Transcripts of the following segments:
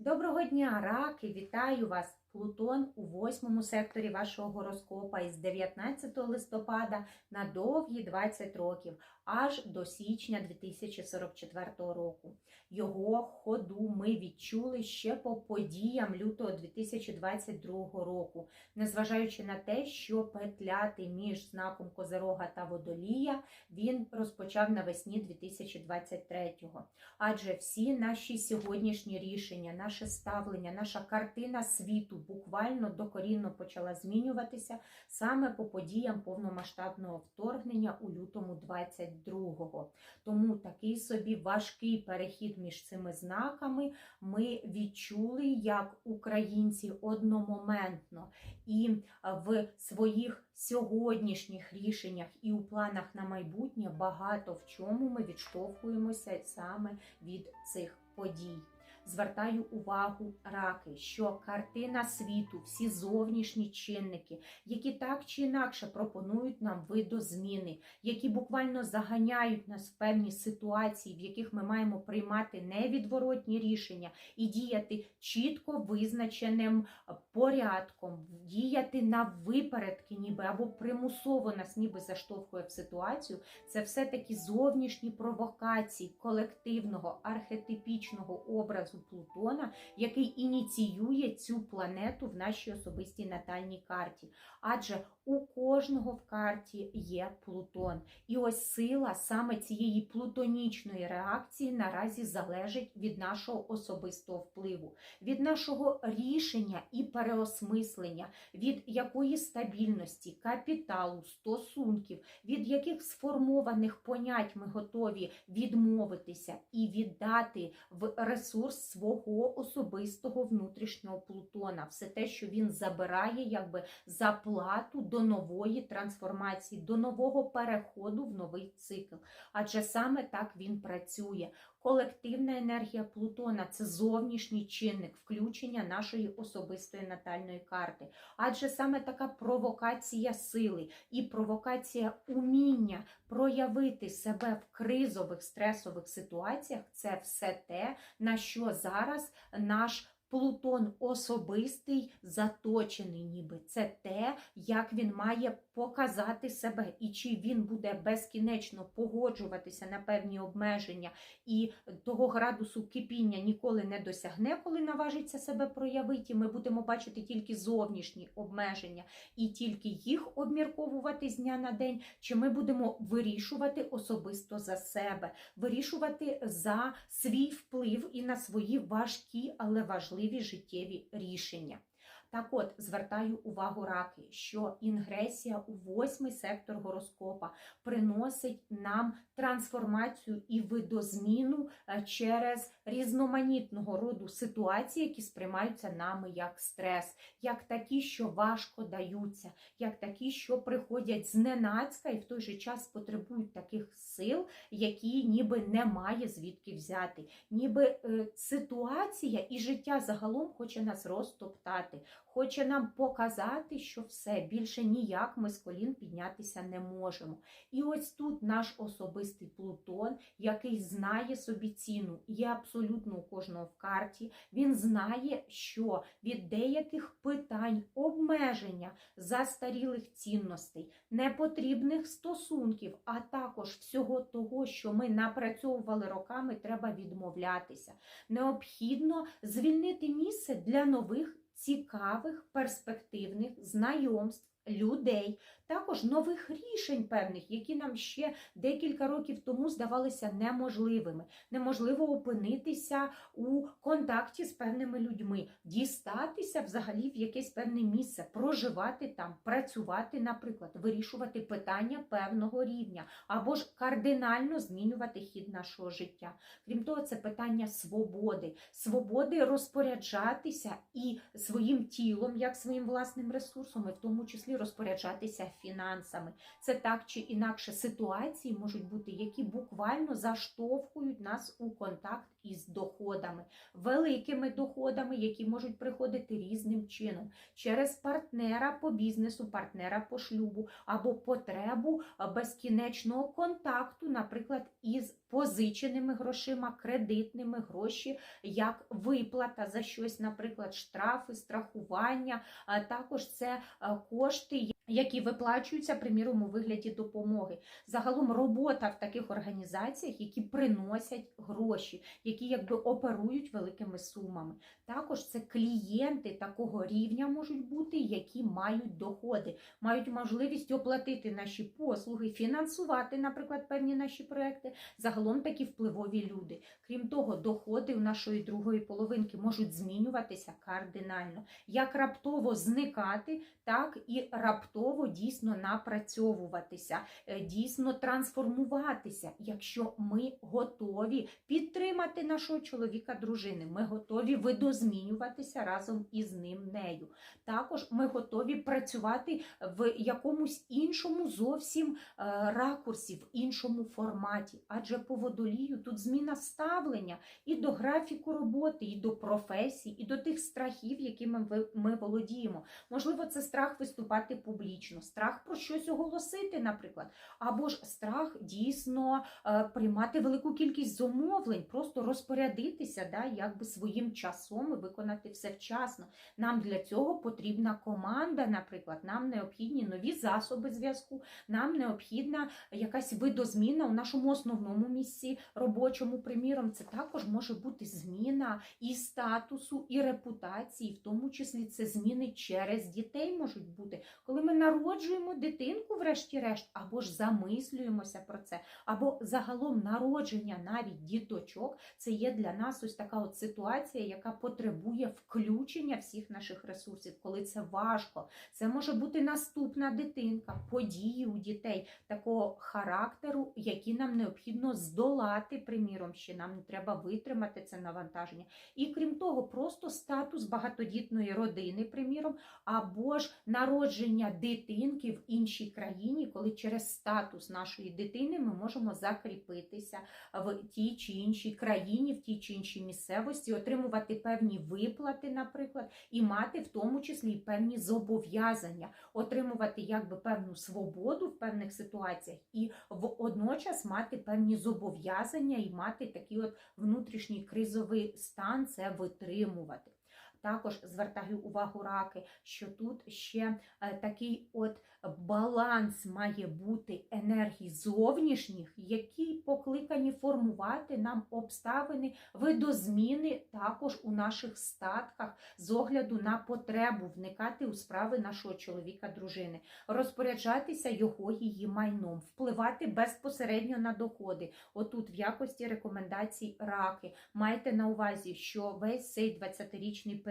Доброго дня, раки! Вітаю вас! Плутон у восьмому секторі вашого гороскопа із 19 листопада на довгі 20 років, аж до січня 2044 року. Його ходу ми відчули ще по подіям лютого 2022 року, незважаючи на те, що петляти між знаком Козерога та Водолія він розпочав навесні 2023-го. Адже всі наші сьогоднішні рішення, наше ставлення, наша картина світу буквально докорінно почала змінюватися саме по подіям повномасштабного вторгнення у лютому 22-го. Тому такий собі важкий перехід між цими знаками ми відчули, як українці одномоментно і в своїх сьогоднішніх рішеннях і у планах на майбутнє багато в чому ми відштовхуємося саме від цих подій. Звертаю увагу раки, що картина світу, всі зовнішні чинники, які так чи інакше пропонують нам видозміни, які буквально заганяють нас в певні ситуації, в яких ми маємо приймати невідворотні рішення і діяти чітко визначеним порядком, діяти на випередки, ніби або примусово нас ніби заштовхує в ситуацію. Це все таки зовнішні провокації колективного архетипічного образу Плутона, який ініціює цю планету в нашій особистій натальній карті. Адже у кожного в карті є Плутон. І ось сила саме цієї плутонічної реакції наразі залежить від нашого особистого впливу, від нашого рішення і переосмислення, від якої стабільності, капіталу, стосунків, від яких сформованих понять ми готові відмовитися і віддати в ресурс свого особистого внутрішнього Плутона, все те, що він забирає, якби за плату до нової трансформації, до нового переходу в новий цикл. Адже саме так він працює. Колективна енергія Плутона це зовнішній чинник включення нашої особистої натальної карти. Адже саме така провокація сили і провокація уміння проявити себе в кризових стресових ситуаціях це все те, на що зараз наш Плутон особистий заточений, ніби це те, як він має показати себе, і чи він буде безкінечно погоджуватися на певні обмеження і того градусу кипіння ніколи не досягне, коли наважиться себе проявити. Ми будемо бачити тільки зовнішні обмеження і тільки їх обмірковувати з дня на день, чи ми будемо вирішувати особисто за себе, вирішувати за свій вплив і на свої важкі, але важливі життєві рішення. Так от звертаю увагу раки, що інгресія у восьмий сектор гороскопа приносить нам трансформацію і видозміну е, через різноманітного роду ситуації, які сприймаються нами як стрес, як такі, що важко даються, як такі, що приходять зненацька і в той же час потребують таких сил, які ніби немає звідки взяти, ніби е, ситуація і життя загалом хоче нас розтоптати хоче нам показати, що все більше ніяк ми з колін піднятися не можемо. І ось тут наш особистий Плутон, який знає собі ціну, є абсолютно у кожного в карті. Він знає, що від деяких питань обмеження застарілих цінностей, непотрібних стосунків, а також всього того, що ми напрацьовували роками, треба відмовлятися. Необхідно звільнити місце для нових цікавих перспективних знайомств. Людей, також нових рішень певних, які нам ще декілька років тому здавалися неможливими. Неможливо опинитися у контакті з певними людьми, дістатися взагалі в якесь певне місце, проживати там, працювати, наприклад, вирішувати питання певного рівня, або ж кардинально змінювати хід нашого життя. Крім того, це питання свободи, свободи розпоряджатися і своїм тілом, як своїм власним ресурсом, і в тому числі розпоряджатися фінансами. Це так чи інакше ситуації можуть бути, які буквально заштовхують нас у контакт із доходами, великими доходами, які можуть приходити різним чином через партнера по бізнесу, партнера по шлюбу або потребу безкінечного контакту, наприклад, із позиченими грошима, кредитними гроші, як виплата за щось, наприклад, штрафи, страхування, а також це е, кошти. Які виплачуються, приміром, у вигляді допомоги. Загалом робота в таких організаціях, які приносять гроші, які якби оперують великими сумами. Також це клієнти такого рівня можуть бути, які мають доходи, мають можливість оплатити наші послуги, фінансувати, наприклад, певні наші проекти. Загалом такі впливові люди. Крім того, доходи у нашої другої половинки можуть змінюватися кардинально, як раптово зникати, так і раптово дійсно напрацьовуватися, е, дійсно трансформуватися, якщо ми готові підтримати нашого чоловіка, дружини, ми готові видозмінюватися разом із ним нею. Також ми готові працювати в якомусь іншому зовсім е, ракурсі, в іншому форматі. Адже по водолію тут зміна ставлення і до графіку роботи, і до професії, і до тих страхів, якими ми володіємо. Можливо, це страх виступати публічно, страх про щось оголосити, наприклад, або ж страх дійсно е, приймати велику кількість замовлень, просто розпорядитися, да, якби своїм часом і виконати все вчасно. Нам для цього потрібна команда, наприклад, нам необхідні нові засоби зв'язку, нам необхідна якась видозміна у нашому основному місці робочому. Приміром, це також може бути зміна і статусу, і репутації, в тому числі це зміни через дітей можуть бути, коли ми народжуємо дитинку, врешті-решт, або ж замислюємося про це, або загалом народження навіть діточок, це є для нас ось така от ситуація, яка потребує включення всіх наших ресурсів, коли це важко. Це може бути наступна дитинка, події у дітей такого характеру, які нам необхідно здолати, приміром, ще нам треба витримати це навантаження. І крім того, просто статус багатодітної родини, приміром, або ж народження дитинки в іншій країні, коли через статус нашої дитини ми можемо закріпитися в тій чи іншій країні, в тій чи іншій місцевості, отримувати певні виплати, наприклад, і мати в тому числі певні зобов'язання, отримувати якби певну свободу в певних ситуаціях, і водночас мати певні зобов'язання і мати такий от внутрішній кризовий стан це витримувати. Також звертаю увагу раки, що тут ще е, такий от баланс має бути енергій зовнішніх, які покликані формувати нам обставини видозміни також у наших статках з огляду на потребу вникати у справи нашого чоловіка, дружини, розпоряджатися його її майном, впливати безпосередньо на доходи. Отут в якості рекомендацій раки. Майте на увазі, що весь цей 20-річний період,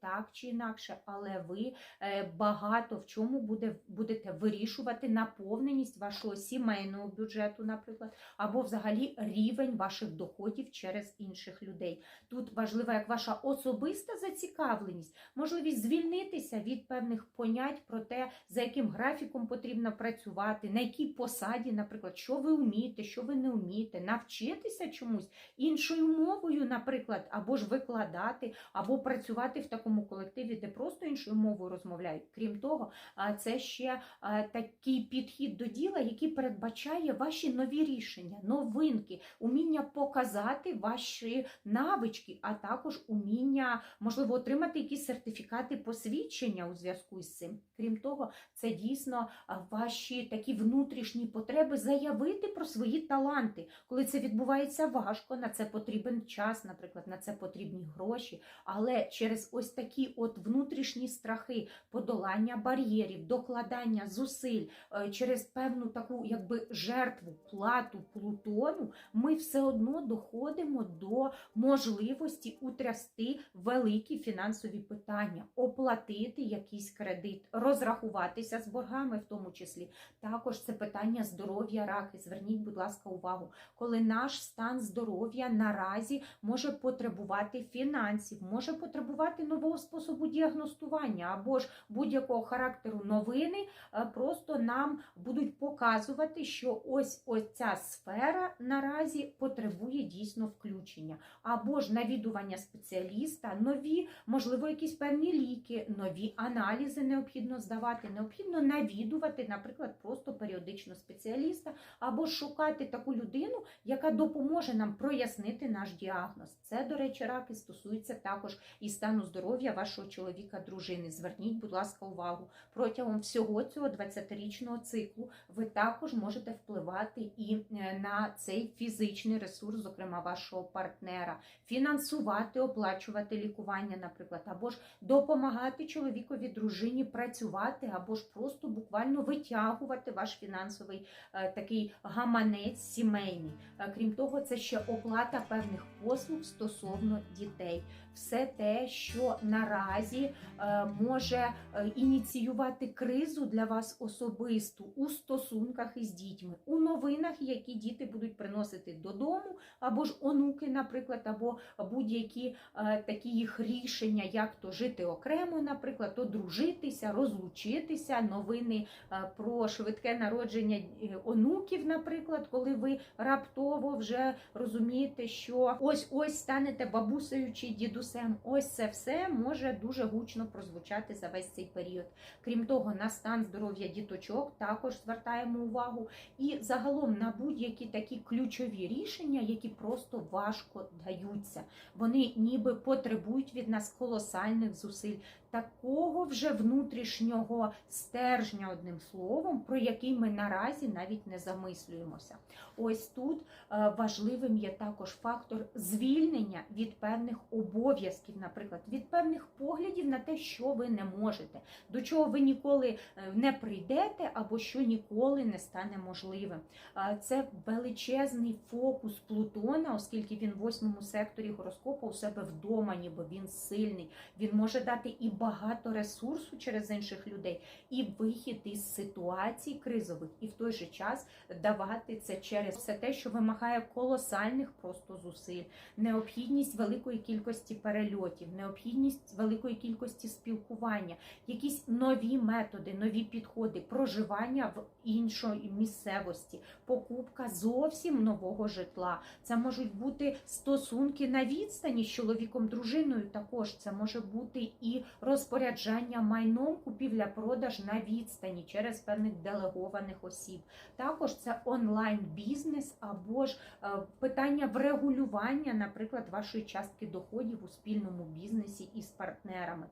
так чи інакше, але ви е, багато в чому буде, будете вирішувати наповненість вашого сімейного бюджету, наприклад, або взагалі рівень ваших доходів через інших людей. Тут важлива як ваша особиста зацікавленість, можливість звільнитися від певних понять про те, за яким графіком потрібно працювати, на якій посаді, наприклад, що ви вмієте, що ви не вмієте, навчитися чомусь іншою мовою, наприклад, або ж викладати, або працювати в такому колективі, де просто іншою мовою розмовляють. Крім того, це ще такий підхід до діла, який передбачає ваші нові рішення, новинки, уміння показати ваші навички, а також уміння, можливо, отримати якісь сертифікати посвідчення у зв'язку із цим. Крім того, це дійсно ваші такі внутрішні потреби заявити про свої таланти. Коли це відбувається важко, на це потрібен час, наприклад, на це потрібні гроші. Але через ось такі от внутрішні страхи, подолання бар'єрів, докладання зусиль е, через певну таку якби жертву, плату Плутону, ми все одно доходимо до можливості утрясти великі фінансові питання, оплатити якийсь кредит, розрахуватися з боргами, в тому числі. Також це питання здоров'я раки. Зверніть, будь ласка, увагу, коли наш стан здоров'я наразі може потребувати фінансів, може потребувати запропонувати нового способу діагностування або ж будь-якого характеру новини, е, просто нам будуть показувати, що ось ось ця сфера наразі потребує дійсно включення, або ж навідування спеціаліста, нові, можливо, якісь певні ліки, нові аналізи необхідно здавати, необхідно навідувати, наприклад, просто періодично спеціаліста, або шукати таку людину, яка допоможе нам прояснити наш діагноз. Це, до речі, раки стосується також і стану здоров'я вашого чоловіка, дружини. Зверніть, будь ласка, увагу. Протягом всього цього 20-річного циклу ви також можете впливати і е, на цей фізичний ресурс, зокрема вашого партнера, фінансувати, оплачувати лікування, наприклад, або ж допомагати чоловікові, дружині працювати, або ж просто буквально витягувати ваш фінансовий е, такий гаманець сімейний. Е, Крім того, це ще оплата певних послуг стосовно дітей. Все те, що наразі е, може е, ініціювати кризу для вас особисту у стосунках із дітьми, у новинах, які діти будуть приносити додому, або ж онуки, наприклад, або будь-які е, такі їх рішення, як то жити окремо, наприклад, одружитися, розлучитися, новини про швидке народження онуків, наприклад, коли ви раптово вже розумієте, що ось ось станете бабусею чи дідусем. Ось це все може дуже гучно прозвучати за весь цей період. Крім того, на стан здоров'я діточок також звертаємо увагу. І загалом на будь-які такі ключові рішення, які просто важко даються. Вони ніби потребують від нас колосальних зусиль. Такого вже внутрішнього стержня, одним словом, про який ми наразі навіть не замислюємося. Ось тут е, важливим є також фактор звільнення від певних обов'язків, наприклад, від певних поглядів на те, що ви не можете, до чого ви ніколи е, не прийдете, або що ніколи не стане можливим. Е, Це величезний фокус Плутона, оскільки він в восьмому секторі гороскопу у себе вдома, ніби він сильний. Він може дати і багато ресурсу через інших людей, і вихід із ситуацій кризових, і в той же час давати це через все те, що вимагає колосальних просто зусиль, необхідність великої кількості перельотів, необхідність великої кількості спілкування, якісь нові методи, нові підходи, проживання в іншої місцевості, покупка зовсім нового житла. Це можуть бути стосунки на відстані з чоловіком, дружиною. Також це може бути і розпоряджання майном, купівля-продаж на відстані через певних делегованих осіб. Також це онлайн-бізнес або ж е, питання врегулювання, наприклад, вашої частки доходів у спільному бізнесі із партнерами.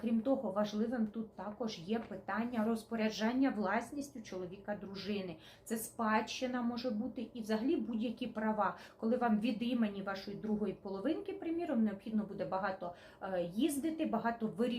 Крім того, важливим тут також є питання розпоряджання власністю чоловіка дружини. Це спадщина може бути і взагалі будь-які права, коли вам від імені вашої другої половинки, приміром, необхідно буде багато е, їздити, багато вирішувати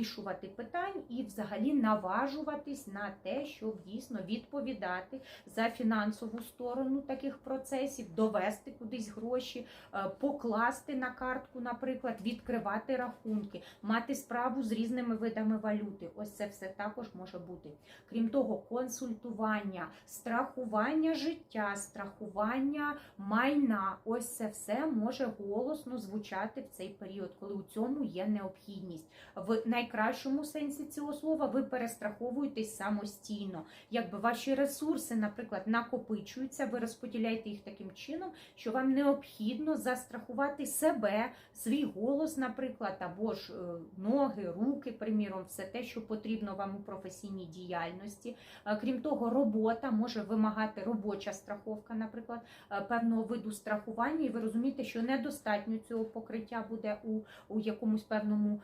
питань і взагалі наважуватись на те, щоб дійсно відповідати за фінансову сторону таких процесів, довести кудись гроші, е, покласти на картку, наприклад, відкривати рахунки, мати справу з різними видами валюти. Ось це все також може бути. Крім того, консультування, страхування життя, страхування майна. Ось це все може голосно звучати в цей період, коли у цьому є необхідність. В найкращому сенсі цього слова ви перестраховуєтесь самостійно. Якби ваші ресурси, наприклад, накопичуються, ви розподіляєте їх таким чином, що вам необхідно застрахувати себе, свій голос, наприклад, або ж е, ноги, руки, приміром, все те, що потрібно вам у професійній діяльності. Е, Крім того, робота може вимагати робоча страховка, наприклад, е, певного виду страхування, і ви розумієте, що недостатньо цього покриття буде у, у якомусь певному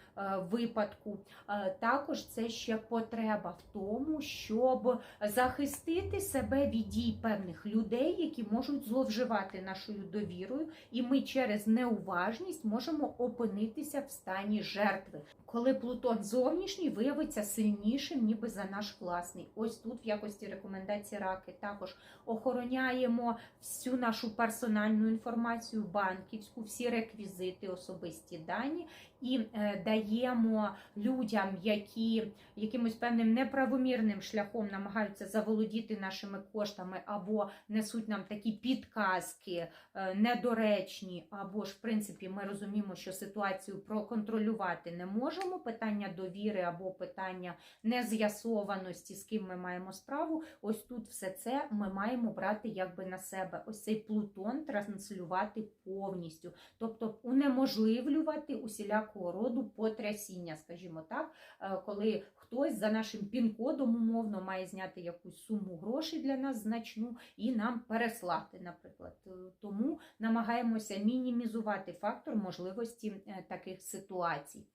випадку. Е, Також це ще потреба в тому, щоб захистити себе від дій певних людей, які можуть зловживати нашою довірою, і ми через неуважність можемо опинитися в стані жертви. Коли Плутон зовнішній виявиться сильнішим, ніби за наш власний. Ось тут в якості рекомендації раки також охороняємо всю нашу персональну інформацію, банківську, всі реквізити, особисті дані і е, даємо людям, які якимось певним неправомірним шляхом намагаються заволодіти нашими коштами або несуть нам такі підказки е, недоречні, або ж в принципі ми розуміємо, що ситуацію про контролювати не можемо. Питання довіри або питання нез'ясованості, з ким ми маємо справу. Ось тут все це ми маємо брати якби на себе. Ось цей Плутон транслювати повністю, тобто унеможливлювати усілякого роду потрясіння, скажімо так, Е, коли хтось за нашим пін-кодом умовно має зняти якусь суму грошей для нас значну і нам переслати, наприклад. Е, Тому намагаємося мінімізувати фактор можливості е, таких ситуацій.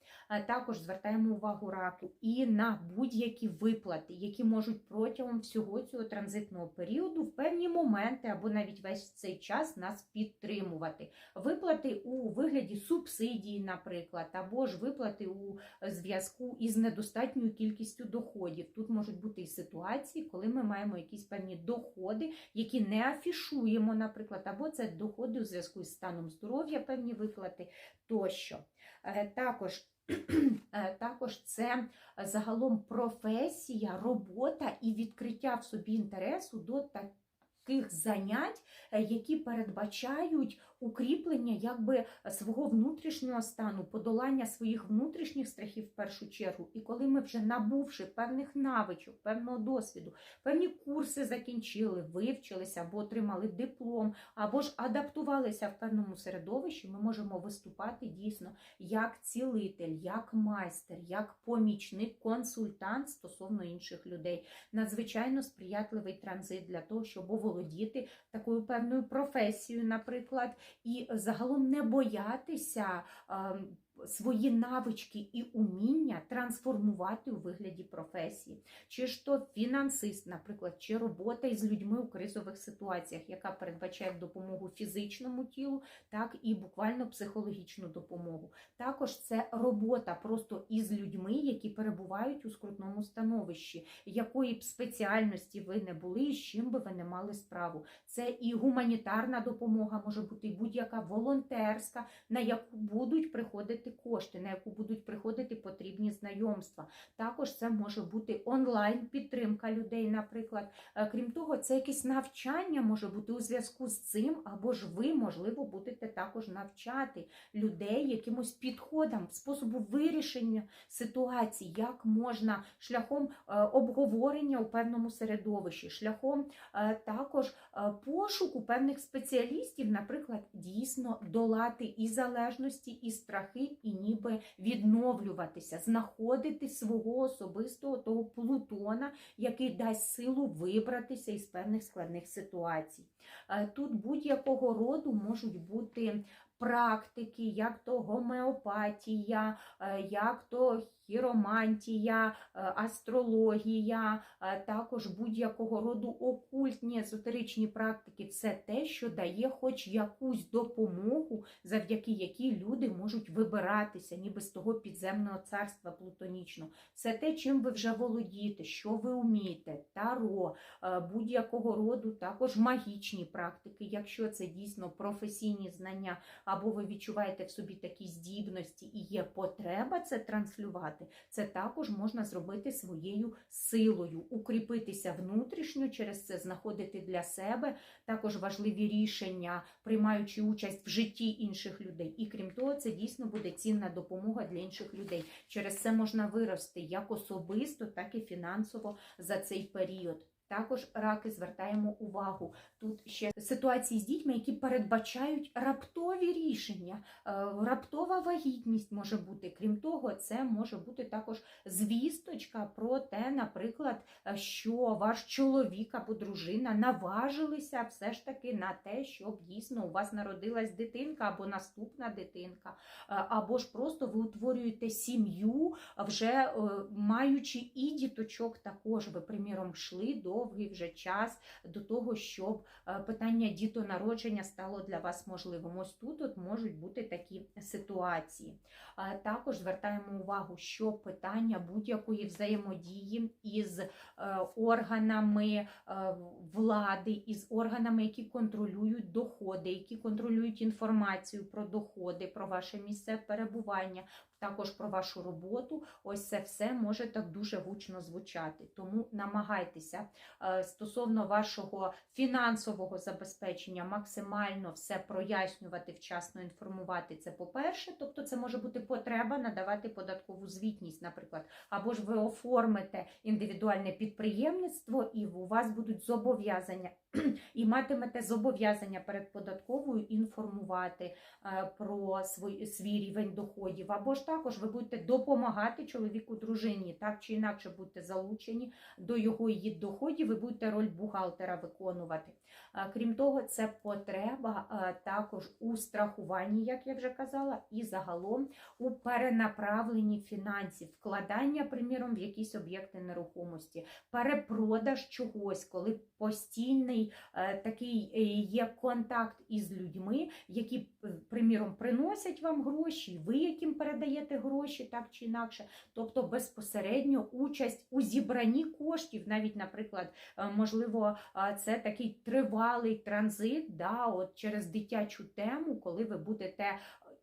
Також звертаємо увагу раку і на будь-які виплати, які можуть протягом всього цього транзитного періоду в певні моменти або навіть весь цей час нас підтримувати. Виплати у вигляді субсидії, наприклад, або ж виплати у зв'язку із недостатньою кількістю доходів. Тут можуть бути і ситуації, коли ми маємо якісь певні доходи, які не афішуємо, наприклад, або це доходи у зв'язку із станом здоров'я, певні виплати тощо. Е, Також Е, Також це загалом професія, робота і відкриття в собі інтересу до таких занять, е, які передбачають укріплення якби свого внутрішнього стану, подолання своїх внутрішніх страхів в першу чергу. І коли ми вже набувши певних навичок, певного досвіду, певні курси закінчили, вивчилися або отримали диплом, або ж адаптувалися в певному середовищі, ми можемо виступати дійсно як цілитель, як майстер, як помічник, консультант стосовно інших людей. Надзвичайно сприятливий транзит для того, щоб оволодіти такою певною професією, наприклад, і загалом не боятися. Свої навички і уміння трансформувати у вигляді професії, чи ж то фінансист, наприклад, чи робота із людьми у кризових ситуаціях, яка передбачає допомогу фізичному тілу, так і буквально психологічну допомогу. Також це робота просто із людьми, які перебувають у скрутному становищі, якої б спеціальності ви не були, і з чим би ви не мали справу. Це і гуманітарна допомога може бути, будь-яка волонтерська, на яку будуть приходити кошти, на яку будуть приходити потрібні знайомства. Також це може бути онлайн підтримка людей, наприклад. Е, Крім того, це якесь навчання може бути у зв'язку з цим, або ж ви, можливо, будете також навчати людей якимось підходам, способу вирішення ситуацій, як можна шляхом е, обговорення у певному середовищі, шляхом е, також пошуку певних спеціалістів, наприклад, дійсно долати і залежності, і страхи, і ніби відновлюватися, знаходити свого особистого того плутона, який дасть силу вибратися із певних складних ситуацій. Е, Тут будь-якого роду можуть бути практики, як то гомеопатія, е, як то хіромантія, е, астрологія, е, також будь-якого роду окультні езотеричні практики все те, що дає хоч якусь допомогу, завдяки якій люди можуть вибиратися, ніби з того підземного царства плутонічного. Все те, чим ви вже володієте, що ви вмієте, таро, е, будь-якого роду, також магічні практики, якщо це дійсно професійні знання, або ви відчуваєте в собі такі здібності і є потреба це транслювати, це також можна зробити своєю силою, укріпитися внутрішньо, через це знаходити для себе також важливі рішення, приймаючи участь в житті інших людей. І крім того, це дійсно буде цінна допомога для інших людей. Через це можна вирости як особисто, так і фінансово за цей період. Також раки звертаємо увагу. Тут ще ситуації з дітьми, які передбачають раптові рішення. Е, Раптова вагітність може бути. Крім того, це може бути також звісточка про те, наприклад, е, що ваш чоловік або дружина наважилися все ж таки на те, щоб дійсно у вас народилась дитинка або наступна дитинка, Е, або ж просто ви утворюєте сім'ю, вже маючи і діточок також. Ви, приміром, йшли довгий вже час до того, щоб е, питання дітонародження стало для вас можливим. Ось тут от можуть бути такі ситуації. Також звертаємо увагу, що питання будь-якої взаємодії із е, органами е, влади, із органами, які контролюють доходи, які контролюють інформацію про доходи, про ваше місце перебування, також про вашу роботу. Ось це все може так дуже гучно звучати. Тому намагайтеся стосовно вашого фінансового забезпечення максимально все прояснювати, вчасно інформувати. Це по-перше, тобто це може бути потреба надавати податкову звітність, наприклад, або ж ви оформите індивідуальне підприємництво, і у вас будуть зобов'язання. І матимете зобов'язання перед податковою інформувати е, про свій, свій рівень доходів, або ж також ви будете допомагати чоловіку дружині, так чи інакше будете залучені до його її доходів, ви будете роль бухгалтера виконувати. Крім того, це потреба також у страхуванні, як я вже казала, і загалом у перенаправленні фінансів, вкладання, приміром, в якісь об'єкти нерухомості, перепродаж чогось, коли постійний е, такий е, є контакт із людьми, які, е, приміром, приносять вам гроші, ви яким передаєте гроші, так чи інакше. Тобто безпосередньо участь у зібранні коштів, навіть, наприклад, можливо, це такий тривалий транзит да, от через дитячу тему, коли ви будете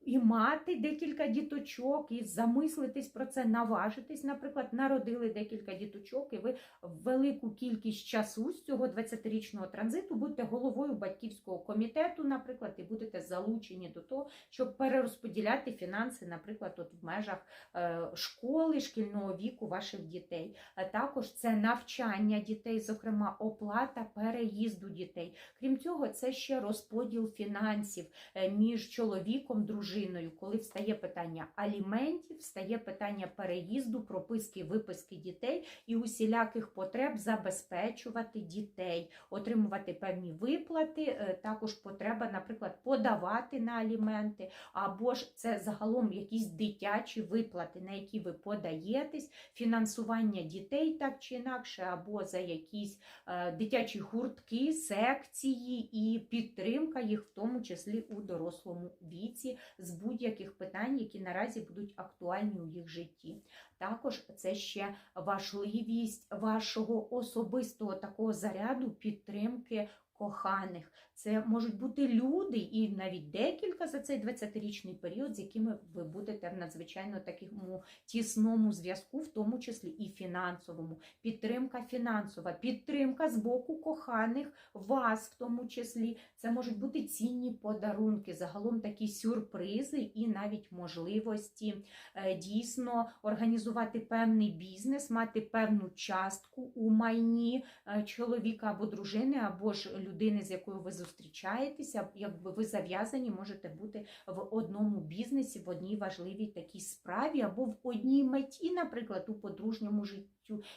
і мати декілька діточок, і замислитись про це, наважитись, наприклад, народили декілька діточок, і ви велику кількість часу з цього 20-річного транзиту будете головою батьківського комітету, наприклад, і будете залучені до того, щоб перерозподіляти фінанси, наприклад, от в межах е, школи, шкільного віку ваших дітей. А також це навчання дітей, зокрема, оплата переїзду дітей. Крім цього, це ще розподіл фінансів е, між чоловіком, дружиною. Коли встає питання аліментів, встає питання переїзду, прописки, виписки дітей і усіляких потреб забезпечувати дітей, отримувати певні виплати, е, також потреба, наприклад, подавати на аліменти, або ж це загалом якісь дитячі виплати, на які ви подаєтесь, фінансування дітей так чи інакше, або за якісь е, дитячі гуртки, секції і підтримка їх, в тому числі у дорослому віці, з будь-яких питань, які наразі будуть актуальні у їх житті. Також це ще важливість вашого особистого такого заряду підтримки. Коханих, це можуть бути люди, і навіть декілька за цей 20-річний період, з якими ви будете в надзвичайно такому тісному зв'язку, в тому числі і фінансовому. Підтримка фінансова, підтримка з боку коханих вас, в тому числі. Це можуть бути цінні подарунки, загалом такі сюрпризи і навіть можливості е, дійсно організувати певний бізнес, мати певну частку у майні е, чоловіка або дружини, або ж людини, з якою ви зустрічаєтеся, якби ви зав'язані, можете бути в одному бізнесі, в одній важливій такій справі, або в одній меті, наприклад, у подружньому життю,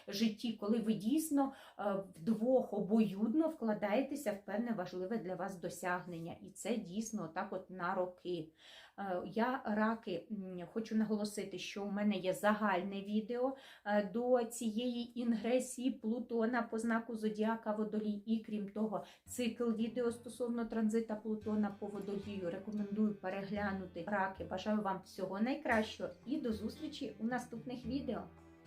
житті, коли ви дійсно е, вдвох обоюдно вкладаєтеся в певне важливе для вас досягнення. І це дійсно так от на роки. Е, Я раки хочу наголосити, що у мене є загальне відео е, до цієї інгресії Плутона по знаку Зодіака Водолій. І крім того, цикл відео стосовно транзита Плутона по водолію. Рекомендую переглянути раки. Бажаю вам всього найкращого і до зустрічі у наступних відео.